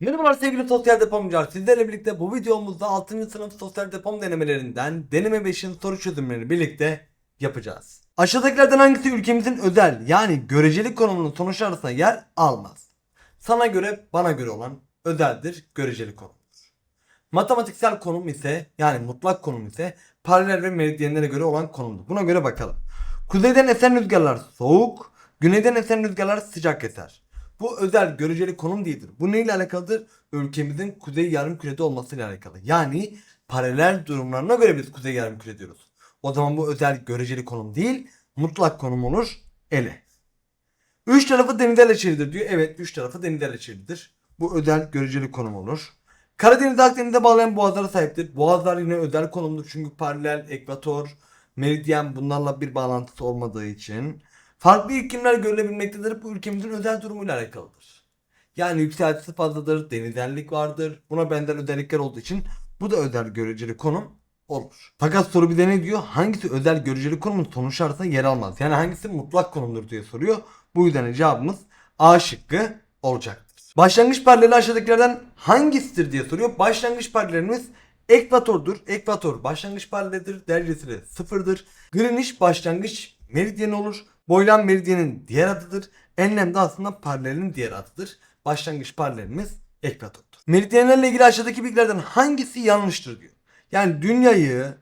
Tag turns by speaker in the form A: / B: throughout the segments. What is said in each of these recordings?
A: Merhabalar sevgili sosyal depomcular. Sizlerle birlikte bu videomuzda 6. sınıf sosyal depom denemelerinden deneme 5'in soru çözümlerini birlikte yapacağız. Aşağıdakilerden hangisi ülkemizin özel yani göreceli konumunun sonuçları arasında yer almaz? Sana göre bana göre olan özeldir göreceli konumdur. Matematiksel konum ise yani mutlak konum ise paralel ve meridyenlere göre olan konumdur. Buna göre bakalım. Kuzeyden esen rüzgarlar soğuk, güneyden esen rüzgarlar sıcak eser. Bu özel göreceli konum değildir. Bu neyle alakalıdır? Ülkemizin kuzey yarım kürede olmasıyla alakalı. Yani paralel durumlarına göre biz kuzey yarım küre diyoruz. O zaman bu özel göreceli konum değil, mutlak konum olur. Ele. Üç tarafı denizlerle çevrilidir diyor. Evet, üç tarafı denizlerle çevrilidir. Bu özel göreceli konum olur. Karadeniz Akdeniz'e bağlayan boğazlara sahiptir. Boğazlar yine özel konumdur çünkü paralel, ekvator, meridyen bunlarla bir bağlantısı olmadığı için. Farklı iklimler görülebilmektedir. Bu ülkemizin özel durumuyla alakalıdır. Yani yükseltisi fazladır, denizellik vardır. Buna benzer özellikler olduğu için bu da özel göreceli konum olur. Fakat soru bir de ne diyor? Hangisi özel göreceli konumun sonuç arasında yer almaz? Yani hangisi mutlak konumdur diye soruyor. Bu yüzden cevabımız A şıkkı olacaktır. Başlangıç paraleli aşağıdakilerden hangisidir diye soruyor. Başlangıç paralelimiz ekvatordur. Ekvator başlangıç paralelidir. Derecesi de sıfırdır. Greenwich başlangıç meridyen olur. Boylan meridyenin diğer adıdır. Enlem de aslında paralelin diğer adıdır. Başlangıç paralelimiz ekvatordur. Meridyenlerle ilgili aşağıdaki bilgilerden hangisi yanlıştır diyor. Yani dünyayı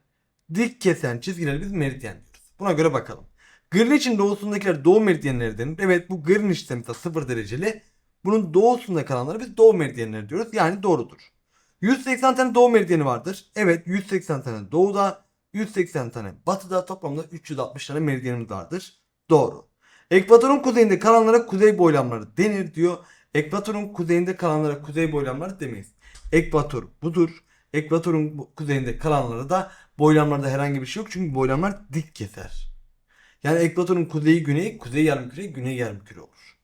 A: dik kesen çizgileri biz meridyen diyoruz. Buna göre bakalım. Greenwich'in doğusundakiler doğu meridyenleri denir. Evet bu Greenwich ise mesela 0 dereceli. Bunun doğusunda kalanları biz doğu meridyenleri diyoruz. Yani doğrudur. 180 tane doğu meridyeni vardır. Evet 180 tane doğuda, 180 tane batıda toplamda 360 tane meridyenimiz vardır. Doğru. Ekvatorun kuzeyinde kalanlara kuzey boylamları denir diyor. Ekvatorun kuzeyinde kalanlara kuzey boylamları demeyiz. Ekvator budur. Ekvatorun kuzeyinde kalanlara da boylamlarda herhangi bir şey yok. Çünkü boylamlar dik keser. Yani ekvatorun kuzeyi güney, kuzey yarımküre, güney yarımküre olur.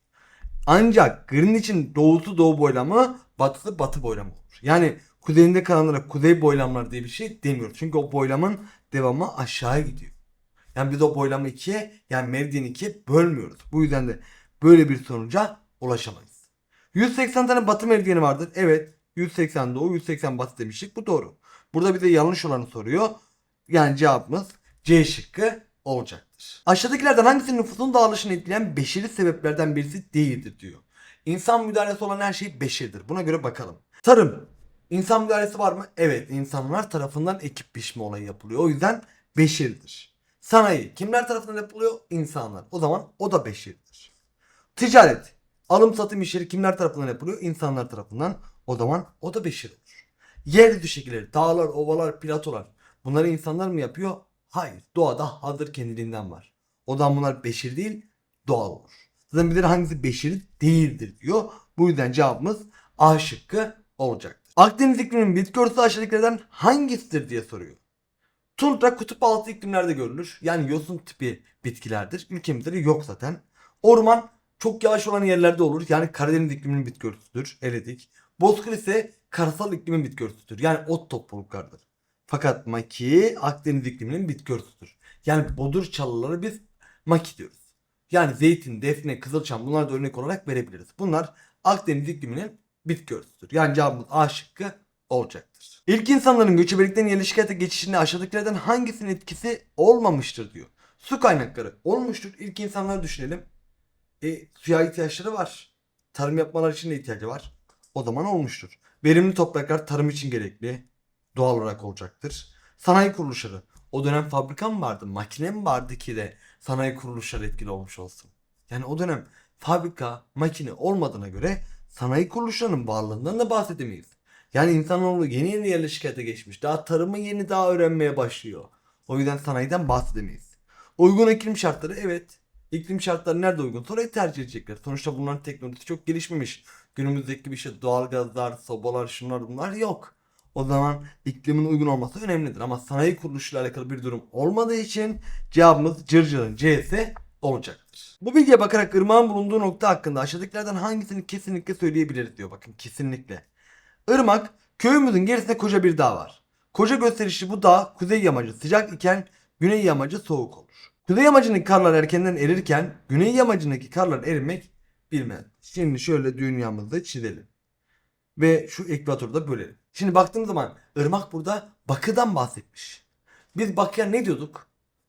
A: Ancak Greenwich'in doğusu doğu boylamı, batısı batı boylamı olur. Yani kuzeyinde kalanlara kuzey boylamlar diye bir şey demiyoruz. Çünkü o boylamın devamı aşağıya gidiyor. Yani biz o boylamı ikiye yani meridyen ikiye bölmüyoruz. Bu yüzden de böyle bir sonuca ulaşamayız. 180 tane batı meridyeni vardır. Evet 180 doğu 180 batı demiştik. Bu doğru. Burada bize yanlış olanı soruyor. Yani cevabımız C şıkkı olacaktır. Aşağıdakilerden hangisi nüfusun dağılışını etkileyen beşeri sebeplerden birisi değildir diyor. İnsan müdahalesi olan her şey beşeridir. Buna göre bakalım. Tarım. İnsan müdahalesi var mı? Evet. insanlar tarafından ekip biçme olayı yapılıyor. O yüzden beşeridir. Sanayi. Kimler tarafından yapılıyor? İnsanlar. O zaman o da beşeridir. Ticaret. Alım satım işleri kimler tarafından yapılıyor? İnsanlar tarafından. O zaman o da beşer olur. Yeryüzü şekilleri, dağlar, ovalar, platolar. Bunları insanlar mı yapıyor? Hayır. Doğada hazır kendiliğinden var. O zaman bunlar beşir değil, doğal olur. Zaten bilir hangisi beşir değildir diyor. Bu yüzden cevabımız A şıkkı olacaktır. Akdeniz ikliminin bitki örtüsü aşağıdakilerden hangisidir diye soruyor. Tundra kutup altı iklimlerde görülür. Yani yosun tipi bitkilerdir. Ülkemizde de yok zaten. Orman çok yağış olan yerlerde olur. Yani Karadeniz ikliminin bitki örtüsüdür. Eledik. Bozkır ise karasal iklimin bitki örtüsüdür. Yani ot topluluklardır. Fakat maki Akdeniz ikliminin bitki örtüsüdür. Yani bodur çalıları biz maki diyoruz. Yani zeytin, defne, kızılçam bunlar da örnek olarak verebiliriz. Bunlar Akdeniz ikliminin bitki örtüsüdür. Yani cevabımız A şıkkı olacaktır. İlk insanların göçebelikten yerleşik hayata geçişinde aşağıdakilerden hangisinin etkisi olmamıştır diyor. Su kaynakları olmuştur. İlk insanları düşünelim. E, suya ihtiyaçları var. Tarım yapmalar için de ihtiyacı var. O zaman olmuştur. Verimli topraklar tarım için gerekli. Doğal olarak olacaktır. Sanayi kuruluşları. O dönem fabrika mı vardı? Makine mi vardı ki de sanayi kuruluşları etkili olmuş olsun? Yani o dönem fabrika, makine olmadığına göre sanayi kuruluşlarının varlığından da bahsedemeyiz. Yani insanoğlu yeni yeni yerleşik hayata geçmiş. Daha tarımı yeni daha öğrenmeye başlıyor. O yüzden sanayiden bahsedemeyiz. Uygun iklim şartları evet. İklim şartları nerede uygun? Orayı tercih edecekler. Sonuçta bunların teknolojisi çok gelişmemiş. Günümüzdeki bir şey doğalgazlar, sobalar, şunlar bunlar yok. O zaman iklimin uygun olması önemlidir. Ama sanayi kuruluşuyla alakalı bir durum olmadığı için cevabımız Cırcır'ın C'si olacaktır. Bu bilgiye bakarak ırmağın bulunduğu nokta hakkında aşağıdakilerden hangisini kesinlikle söyleyebiliriz diyor. Bakın kesinlikle. Irmak köyümüzün gerisinde koca bir dağ var. Koca gösterişli bu dağ kuzey yamacı sıcak iken güney yamacı soğuk olur. Kuzey yamacındaki karlar erkenden erirken güney yamacındaki karlar erimek bilmez. Şimdi şöyle dünyamızda çizelim. ve şu ekvatoru da bölelim. Şimdi baktığım zaman ırmak burada bakıdan bahsetmiş. Biz bakıya ne diyorduk?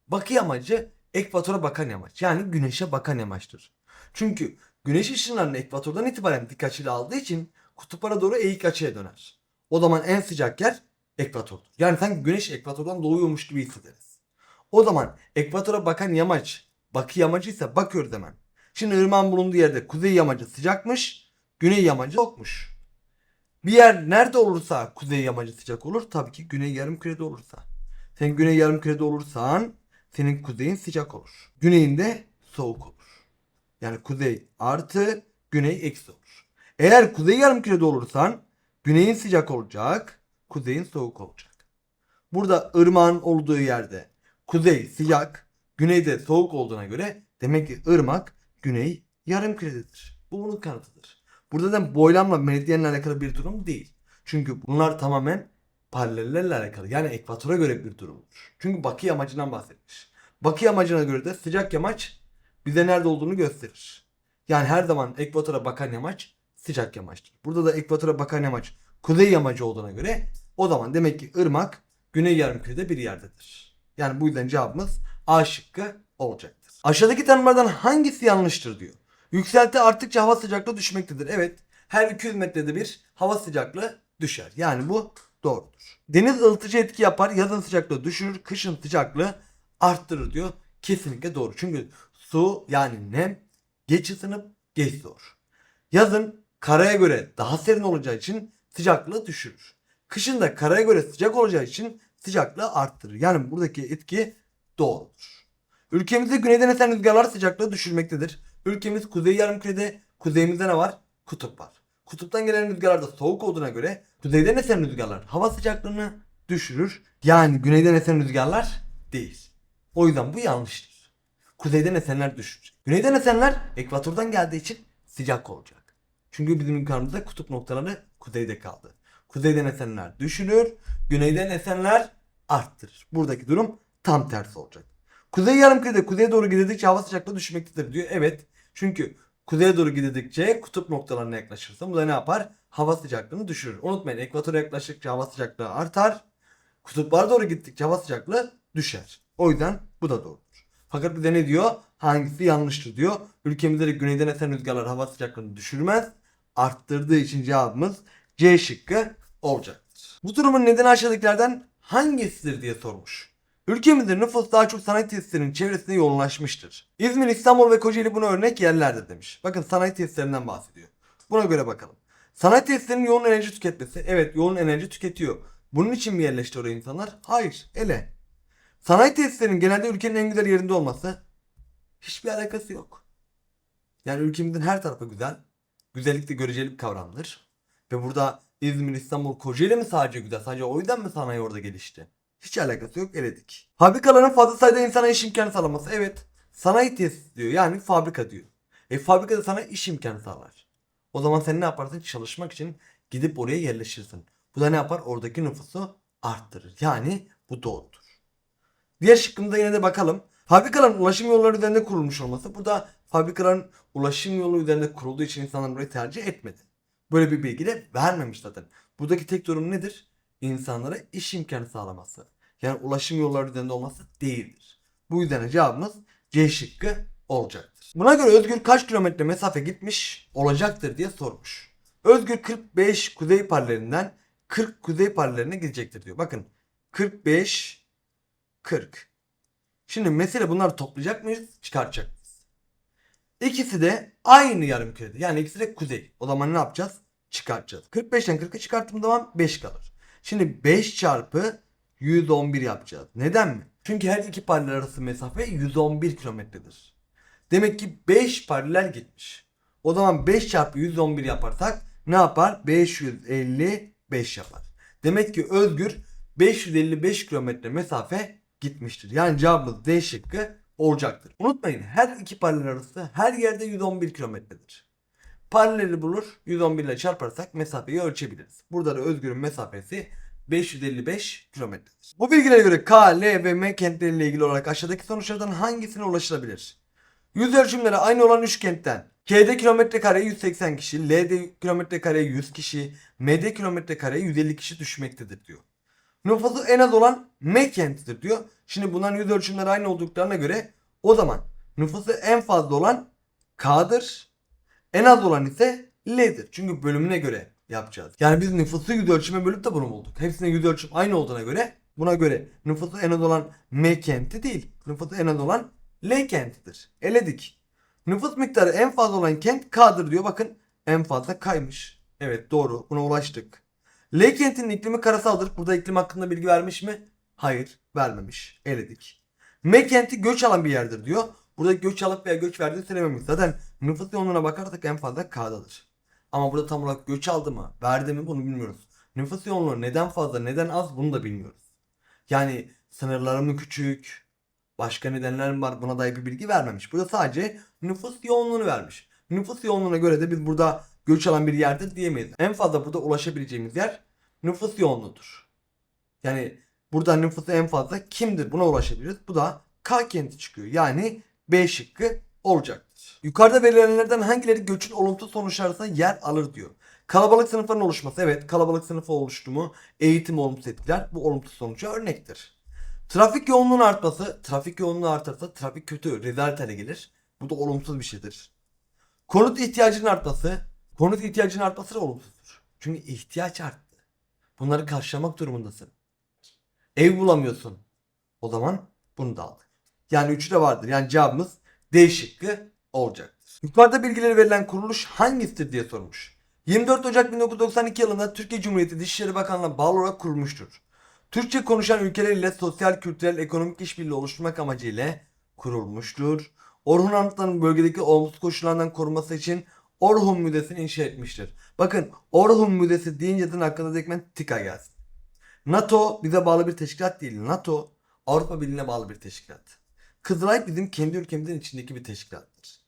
A: Bakı yamacı ekvatora bakan yamaç. Yani güneşe bakan yamaçtır. Çünkü güneş ışınlarını ekvatordan itibaren dik açıyla aldığı için kutuplara doğru eğik açıya döner. O zaman en sıcak yer ekvatordur. Yani sanki güneş ekvatordan doğuyormuş gibi hissederiz. O zaman ekvatora bakan yamaç bakı yamacıysa bakıyoruz hemen. Şimdi ırmağın bulunduğu yerde kuzey yamacı sıcakmış, güney yamacı soğukmuş. Bir yer nerede olursa kuzey yamacı sıcak olur. Tabii ki güney yarım kürede olursa. Sen güney yarım kürede olursan senin kuzeyin sıcak olur. Güneyinde soğuk olur. Yani kuzey artı güney eksi olur. Eğer kuzey yarım kürede olursan güneyin sıcak olacak, kuzeyin soğuk olacak. Burada ırmağın olduğu yerde kuzey sıcak, güneyde soğuk olduğuna göre demek ki ırmak güney yarım kürededir. Bu bunun kanıtıdır. Burada da boylamla meridyenle alakalı bir durum değil. Çünkü bunlar tamamen paralellerle alakalı. Yani ekvatora göre bir durumdur. Çünkü bakı yamacından bahsetmiş. Bakı yamacına göre de sıcak yamaç bize nerede olduğunu gösterir. Yani her zaman ekvatora bakan yamaç sıcak yamaçtır. Burada da ekvatora bakan yamaç kuzey yamacı olduğuna göre o zaman demek ki ırmak güney yarımkürede bir yerdedir. Yani bu yüzden cevabımız A şıkkı olacaktır. Aşağıdaki tanımlardan hangisi yanlıştır diyor. Yükselti arttıkça hava sıcaklığı düşmektedir. Evet her 200 metrede bir hava sıcaklığı düşer. Yani bu doğrudur. Deniz ılıtıcı etki yapar. Yazın sıcaklığı düşürür. Kışın sıcaklığı arttırır diyor. Kesinlikle doğru. Çünkü su yani nem geç ısınıp geç soğur. Yazın karaya göre daha serin olacağı için sıcaklığı düşürür. Kışın da karaya göre sıcak olacağı için sıcaklığı arttırır. Yani buradaki etki doğrudur. Ülkemizde güneyden esen rüzgarlar sıcaklığı düşürmektedir. Ülkemiz kuzey yarımkürede, kuzeyimizde ne var? Kutup var. Kutuptan gelen rüzgarlar da soğuk olduğuna göre kuzeyden esen rüzgarlar hava sıcaklığını düşürür. Yani güneyden esen rüzgarlar değil. O yüzden bu yanlıştır. Kuzeyden esenler düşürür. Güneyden esenler ekvatordan geldiği için sıcak olacak. Çünkü bizim yukarımızda kutup noktaları kuzeyde kaldı. Kuzeyden esenler düşürür, güneyden esenler arttırır. Buradaki durum tam tersi olacak. Kuzey yarımkürede kuzeye doğru gidildikçe hava sıcaklığı düşmektedir diyor. Evet. Çünkü kuzeye doğru gidildikçe kutup noktalarına yaklaşırsa bu da ne yapar? Hava sıcaklığını düşürür. Unutmayın ekvatora yaklaştıkça hava sıcaklığı artar. Kutuplara doğru gittikçe hava sıcaklığı düşer. O yüzden bu da doğrudur. Fakat bize ne diyor? Hangisi yanlıştır diyor. Ülkemizde de güneyden esen rüzgarlar hava sıcaklığını düşürmez. Arttırdığı için cevabımız C şıkkı olacaktır. Bu durumun nedeni aşağıdakilerden hangisidir diye sormuş. Ülkemizde nüfus daha çok sanayi tesislerinin çevresine yoğunlaşmıştır. İzmir, İstanbul ve Kocaeli buna örnek yerlerdir demiş. Bakın sanayi tesislerinden bahsediyor. Buna göre bakalım. Sanayi tesislerinin yoğun enerji tüketmesi. Evet yoğun enerji tüketiyor. Bunun için mi yerleşti oraya insanlar? Hayır. Ele. Sanayi tesislerinin genelde ülkenin en güzel yerinde olması hiçbir alakası yok. Yani ülkemizin her tarafı güzel. Güzellik de göreceli bir kavramdır. Ve burada İzmir, İstanbul, Kocaeli mi sadece güzel? Sadece o yüzden mi sanayi orada gelişti? Hiç alakası yok eledik. Fabrikaların fazla sayıda insana iş imkanı sağlaması. Evet. Sanayi tesisi diyor. Yani fabrika diyor. E fabrikada sana iş imkanı sağlar. O zaman sen ne yaparsın? Çalışmak için gidip oraya yerleşirsin. Bu da ne yapar? Oradaki nüfusu arttırır. Yani bu doğrudur. Diğer şıkkımıza yine de bakalım. Fabrikaların ulaşım yolları üzerinde kurulmuş olması. Burada fabrikaların ulaşım yolu üzerinde kurulduğu için insanlar burayı tercih etmedi. Böyle bir bilgi de vermemiş zaten. Buradaki tek durum nedir? İnsanlara iş imkanı sağlaması. Yani ulaşım yolları üzerinde olması değildir. Bu yüzden cevabımız C şıkkı olacaktır. Buna göre Özgür kaç kilometre mesafe gitmiş olacaktır diye sormuş. Özgür 45 kuzey paralelinden 40 kuzey paraleline gidecektir diyor. Bakın 45 40. Şimdi mesele bunları toplayacak mıyız? Çıkartacak mıyız? İkisi de aynı yarım kürede. Yani ikisi de kuzey. O zaman ne yapacağız? Çıkartacağız. 45'ten 40'a çıkarttığım zaman 5 kalır. Şimdi 5 çarpı 111 yapacağız. Neden mi? Çünkü her iki paralel arası mesafe 111 kilometredir. Demek ki 5 paralel gitmiş. O zaman 5 çarpı 111 yaparsak ne yapar? 555 yapar. Demek ki Özgür 555 kilometre mesafe gitmiştir. Yani cevabımız D şıkkı olacaktır. Unutmayın her iki paralel arası her yerde 111 kilometredir. Paraleli bulur 111 ile çarparsak mesafeyi ölçebiliriz. Burada da Özgür'ün mesafesi 555 kilometredir. Bu bilgilere göre K, L ve M kentleriyle ilgili olarak aşağıdaki sonuçlardan hangisine ulaşılabilir? Yüz ölçümleri aynı olan üç kentten K'de kilometre kare 180 kişi, L'de kilometre kare 100 kişi, M'de kilometre kare 150 kişi düşmektedir diyor. Nüfusu en az olan M diyor. Şimdi bunların yüz ölçümleri aynı olduklarına göre o zaman nüfusu en fazla olan K'dır. En az olan ise L'dir. Çünkü bölümüne göre yapacağız. Yani biz nüfusu yüz ölçüme bölüp de bunu bulduk. Hepsine yüz ölçüm aynı olduğuna göre buna göre nüfusu en az olan M kenti değil. Nüfusu en az olan L kentidir. Eledik. Nüfus miktarı en fazla olan kent K'dır diyor. Bakın en fazla K'ymış. Evet doğru. Buna ulaştık. L kentinin iklimi karasaldır. Burada iklim hakkında bilgi vermiş mi? Hayır. Vermemiş. Eledik. M kenti göç alan bir yerdir diyor. Burada göç alıp veya göç verdiğini söylememiş. Zaten nüfus yoğunluğuna bakarsak en fazla K'dadır. Ama burada tam olarak göç aldı mı, verdi mi bunu bilmiyoruz. Nüfus yoğunluğu neden fazla, neden az bunu da bilmiyoruz. Yani sınırları mı küçük, başka nedenler mi var buna dair bir bilgi vermemiş. Burada sadece nüfus yoğunluğunu vermiş. Nüfus yoğunluğuna göre de biz burada göç alan bir yerdir diyemeyiz. En fazla burada ulaşabileceğimiz yer nüfus yoğunluğudur. Yani burada nüfusu en fazla kimdir buna ulaşabiliriz. Bu da K kenti çıkıyor. Yani B şıkkı olacaktır. Yukarıda verilenlerden hangileri göçün olumsuz sonuçlarına yer alır diyor. Kalabalık sınıfların oluşması. Evet kalabalık sınıfı oluştu mu eğitim olumsuz etkiler. Bu olumsuz sonuca örnektir. Trafik yoğunluğunun artması. Trafik yoğunluğu artarsa trafik kötü rezalet hale gelir. Bu da olumsuz bir şeydir. Konut ihtiyacının artması. Konut ihtiyacının artması da olumsuzdur. Çünkü ihtiyaç arttı. Bunları karşılamak durumundasın. Ev bulamıyorsun. O zaman bunu da aldık. Yani üçü de vardır. Yani cevabımız D şıkkı olacaktır. Yukarıda bilgileri verilen kuruluş hangisidir diye sormuş. 24 Ocak 1992 yılında Türkiye Cumhuriyeti Dışişleri Bakanlığı'na bağlı olarak kurulmuştur. Türkçe konuşan ülkeler ile sosyal, kültürel, ekonomik işbirliği oluşturmak amacıyla kurulmuştur. Orhun Anıtları'nın bölgedeki olumsuz koşullardan korunması için Orhun Müzesi'ni inşa etmiştir. Bakın Orhun Müzesi deyince de hakkında dekmen tika gelsin. NATO bize bağlı bir teşkilat değil. NATO Avrupa Birliği'ne bağlı bir teşkilat. Kızılay bizim kendi ülkemizin içindeki bir teşkilattır.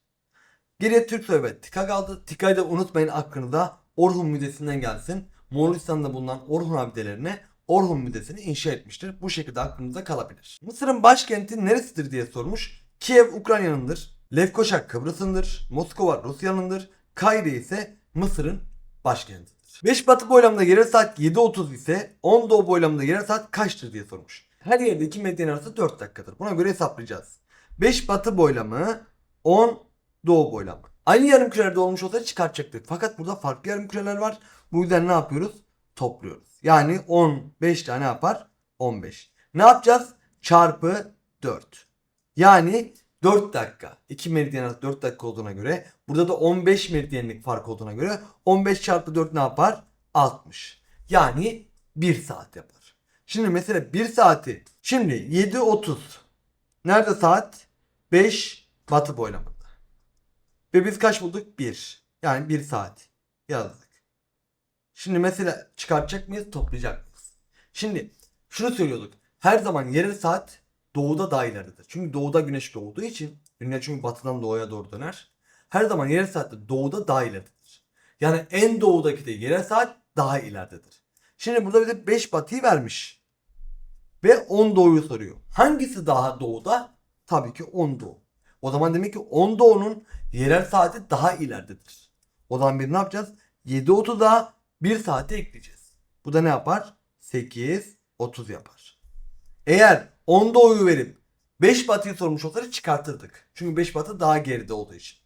A: Geriye Türk Soy ve TİKA kaldı. TİKA'yı da unutmayın aklınıza Orhun Müzesi'nden gelsin. Moğolistan'da bulunan Orhun abidelerine Orhun Müzesi'ni inşa etmiştir. Bu şekilde aklınızda kalabilir. Mısır'ın başkenti neresidir diye sormuş. Kiev Ukrayna'nındır. Lefkoşa Kıbrıs'ındır. Moskova Rusya'nındır. Kahire ise Mısır'ın başkentidir. 5 batı boylamında yarı saat 7.30 ise 10 doğu boylamında yarı saat kaçtır diye sormuş. Her yerde iki medyen arası 4 dakikadır. Buna göre hesaplayacağız. 5 batı boylamı 10 doğu boylamı. Aynı yarım kürelerde olmuş olsaydı çıkartacaktık. Fakat burada farklı yarım küreler var. Bu yüzden ne yapıyoruz? Topluyoruz. Yani 15 tane yapar? 15. Ne yapacağız? Çarpı 4. Yani 4 dakika. 2 meridyen arası 4 dakika olduğuna göre burada da 15 meridyenlik fark olduğuna göre 15 çarpı 4 ne yapar? 60. Yani 1 saat yapar. Şimdi mesela 1 saati şimdi 7.30 nerede saat? 5 batı boylamında. Ve biz kaç bulduk? 1. Yani 1 saat yazdık. Şimdi mesela çıkartacak mıyız? Toplayacak mıyız? Şimdi şunu söylüyorduk. Her zaman yarı saat doğuda daha ileridedir. Çünkü doğuda güneş doğduğu için dünya çünkü batıdan doğuya doğru döner. Her zaman yarı saatte doğuda daha ileridedir. Yani en doğudaki de yarı saat daha ileridedir. Şimdi burada bize 5 batıyı vermiş. Ve 10 doğuyu soruyor. Hangisi daha doğuda? Tabii ki 10 doğu. O zaman demek ki 10 doğunun yerel saati daha ileridedir. O zaman biz ne yapacağız? 7.30'a 1 saate ekleyeceğiz. Bu da ne yapar? 8, 30 yapar. Eğer 10 doğuyu verip 5 batıyı sormuş olsaydı çıkartırdık. Çünkü 5 batı daha geride olduğu için.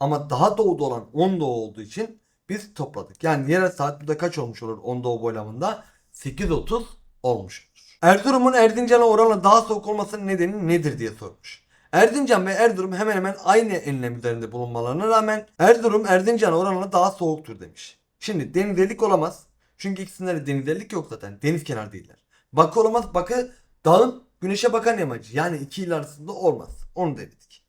A: Ama daha doğuda olan 10 doğu olduğu için biz topladık. Yani yerel saat burada kaç olmuş olur 10 doğu boylamında? 8.30 olmuş olur. Erzurum'un Erzincan'a oranla daha soğuk olmasının nedeni nedir diye sormuş. Erzincan ve Erzurum hemen hemen aynı enlem üzerinde bulunmalarına rağmen Erzurum Erzincan'a oranla daha soğuktur demiş. Şimdi denizelik olamaz. Çünkü ikisinde de denizelik yok zaten. Deniz kenarı değiller. Bakı olamaz. Bakı dağın güneşe bakan yamacı. Yani iki il arasında olmaz. Onu dedik.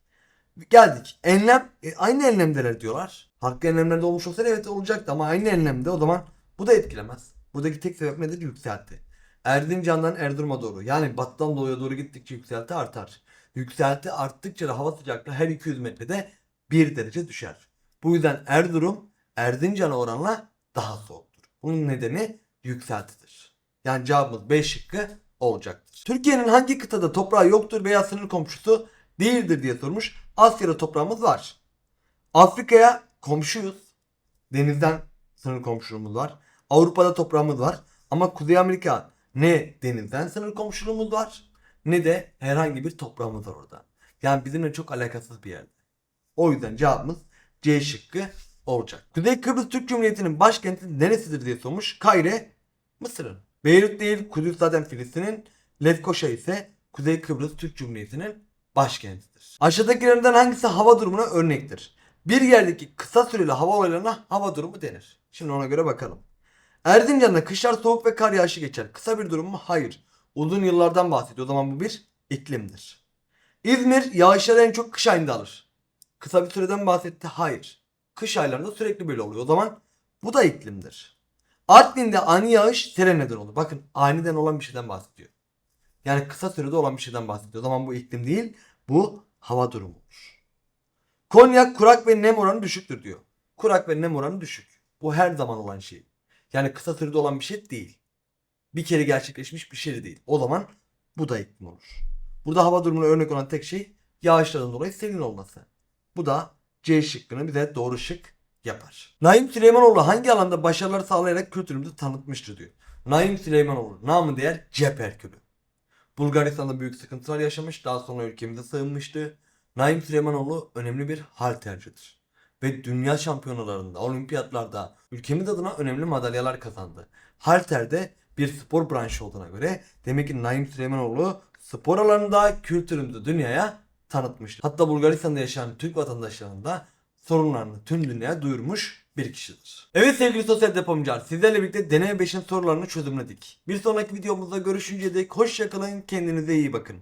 A: Geldik. Enlem. e, aynı enlemdeler diyorlar. Farklı enlemlerde olmuş olsaydı evet olacaktı ama aynı enlemde o zaman bu da etkilemez. Buradaki tek sebep nedir? Yükselti. Erzincan'dan Erzurum'a doğru yani batıdan doğuya doğru gittikçe yükselti artar. Yükselti arttıkça da hava sıcaklığı her 200 metrede 1 derece düşer. Bu yüzden Erzurum Erzincan'a oranla daha soğuktur. Bunun nedeni yükseltidir. Yani cevabımız B şıkkı olacaktır. Türkiye'nin hangi kıtada toprağı yoktur veya sınır komşusu değildir diye sormuş. Asya'da toprağımız var. Afrika'ya komşuyuz. Denizden sınır komşuluğumuz var. Avrupa'da toprağımız var. Ama Kuzey Amerika ne denizden sınır komşuluğumuz var ne de herhangi bir toprağımız var orada. Yani bizimle çok alakasız bir yerde. O yüzden cevabımız C şıkkı olacak. Kuzey Kıbrıs Türk Cumhuriyeti'nin başkenti neresidir diye sormuş. Kayre, Mısır'ın. Beyrut değil, Kudüs zaten Filistin'in. Lefkoşa ise Kuzey Kıbrıs Türk Cumhuriyeti'nin başkentidir. Aşağıdakilerden hangisi hava durumuna örnektir? Bir yerdeki kısa süreli hava olaylarına hava durumu denir. Şimdi ona göre bakalım. Erzincan'da kışlar soğuk ve kar yağışı geçer. Kısa bir durum mu? Hayır. Uzun yıllardan bahsediyor. O zaman bu bir iklimdir. İzmir yağışları en çok kış ayında alır. Kısa bir süreden bahsetti. Hayır. Kış aylarında sürekli böyle oluyor. O zaman bu da iklimdir. Artvin'de ani yağış sele neden olur. Bakın aniden olan bir şeyden bahsediyor. Yani kısa sürede olan bir şeyden bahsediyor. O zaman bu iklim değil. Bu hava durumu olur. Konya kurak ve nem oranı düşüktür diyor. Kurak ve nem oranı düşük. Bu her zaman olan şey. Yani kısa sürede olan bir şey değil. Bir kere gerçekleşmiş bir şey de değil. O zaman bu da iklim olur. Burada hava durumuna örnek olan tek şey yağışlardan dolayı serin olması. Bu da C şıkkını bize doğru şık yapar. Naim Süleymanoğlu hangi alanda başarılar sağlayarak kültürümüzü tanıtmıştır diyor. Naim Süleymanoğlu namı değer cep. Bulgaristan'da büyük sıkıntılar yaşamış daha sonra ülkemize sığınmıştı. Naim Süleymanoğlu önemli bir haltercidir. Ve dünya şampiyonalarında, olimpiyatlarda ülkemiz adına önemli madalyalar kazandı. Halter'de bir spor branşı olduğuna göre demek ki Naim Süleymanoğlu spor alanında kültürümüzü dünyaya tanıtmıştır. Hatta Bulgaristan'da yaşayan Türk vatandaşlarının da sorunlarını tüm dünyaya duyurmuş bir kişidir. Evet sevgili sosyal depomcular sizlerle birlikte deneme 5'in sorularını çözümledik. Bir sonraki videomuzda görüşünceye dek hoşçakalın kendinize iyi bakın.